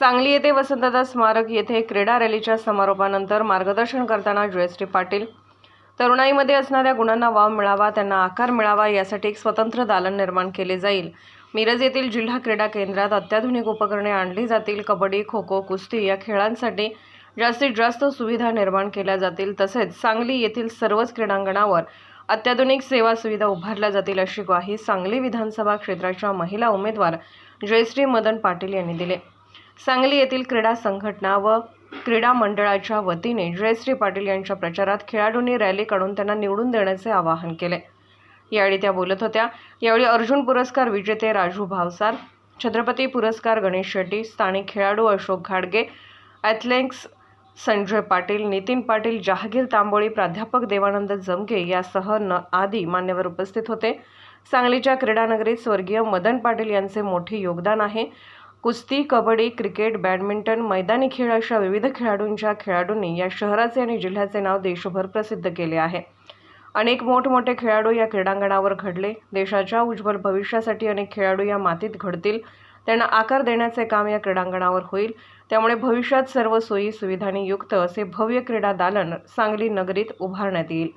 सांगली येथे वसंतदादा स्मारक येथे क्रीडा रॅलीच्या समारोपानंतर मार्गदर्शन करताना जयश्री पाटील तरुणाईमध्ये असणाऱ्या गुणांना वाव मिळावा त्यांना आकार मिळावा यासाठी एक स्वतंत्र दालन निर्माण केले जाईल. मिरज येथील जिल्हा क्रीडा केंद्रात अत्याधुनिक उपकरणे आणली जातील कबड्डी खो खो कुस्ती या खेळांसाठी जास्तीत जास्त सुविधा निर्माण केल्या जातील. तसेच सांगली येथील सर्वच क्रीडांगणावर अत्याधुनिक सेवा सुविधा उभारल्या जातील अशी ग्वाही सांगली विधानसभा क्षेत्राच्या महिला उमेदवार जयश्री मदन पाटील यांनी दिले. सांगली येथील क्रीडा संघटना व क्रीडा मंडळाच्या वतीने जयश्री पाटील यांच्या प्रचारात खेळाडूंनी रॅली काढून त्यांना निवडून देण्याचे आवाहन केले. यावेळी त्या बोलत होत्या. यावेळी अर्जुन पुरस्कार विजेते राजू भावसार छत्रपती पुरस्कार गणेश शेट्टी स्थानिक खेळाडू अशोक घाडगे ॲथलेटिक्स संजय पाटील नितीन पाटील जहागीर तांबोळी प्राध्यापक देवानंद जमगे यासह न आदी मान्यवर उपस्थित होते. सांगलीच्या क्रीडानगरीत स्वर्गीय मदन पाटील यांचे मोठे योगदान आहे. कुस्ती कबड्डी क्रिकेट बॅडमिंटन मैदानी खेळ अशा विविध खेळाडूंच्या खेळाडूंनी या शहराचे आणि जिल्ह्याचे नाव देशभर प्रसिद्ध केले आहे. अनेक मोठमोठे खेळाडू या क्रीडांगणावर घडले. देशाच्या उज्ज्वल भविष्यासाठी अनेक खेळाडू या मातीत घडतील. त्यांना आकार देण्याचे काम या क्रीडांगणावर होईल. त्यामुळे भविष्यात सर्व सोयी सुविधांनी युक्त असे भव्य क्रीडा दालन सांगली नगरीत उभारण्यात येईल.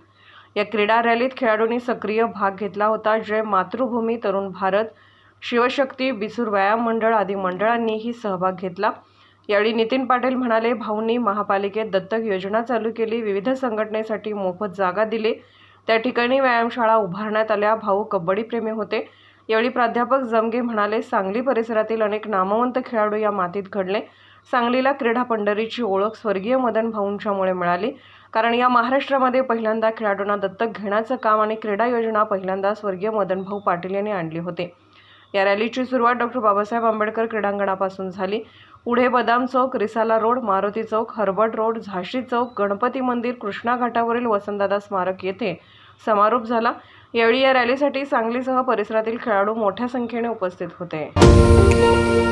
या क्रीडा रॅलीत खेळाडूंनी सक्रिय भाग घेतला होता जे मातृभूमी तरुण भारत शिवशक्ती बिसूर व्यायाम मंडळ आदी मंडळांनीही सहभाग घेतला. यावेळी नितीन पाटील म्हणाले भाऊंनी महापालिकेत दत्तक योजना चालू केली विविध संघटनेसाठी मोफत जागा दिली. त्या ठिकाणी व्यायामशाळा उभारण्यात आल्या. भाऊ कबड्डीप्रेमी होते. यावेळी प्राध्यापक जमगे म्हणाले सांगली परिसरातील अनेक नामवंत खेळाडू या मातीत घडले. सांगलीला क्रीडा पंढरीची ओळख स्वर्गीय मदन भाऊंच्यामुळे मिळाली. कारण या महाराष्ट्रामध्ये पहिल्यांदा खेळाडूंना दत्तक घेण्याचं काम आणि क्रीडा योजना पहिल्यांदा स्वर्गीय मदन भाऊ पाटील यांनी आणली होती. या रॅलीची सुरुवात डॉक्टर बाबासाहेब आंबेडकर क्रीडांगणापासून झाली. पुढे Badam Chowk Risala road Maruti Chowk Herbert road झाशी चौक गणपती मंदिर कृष्णा घाटावरील वसंतदादा स्मारक येथे समारोप झाला. यावेळी या रॅलीसाठी सांगलीसह परिसरातील खेळाडू मोठ्या संख्येने उपस्थित होते.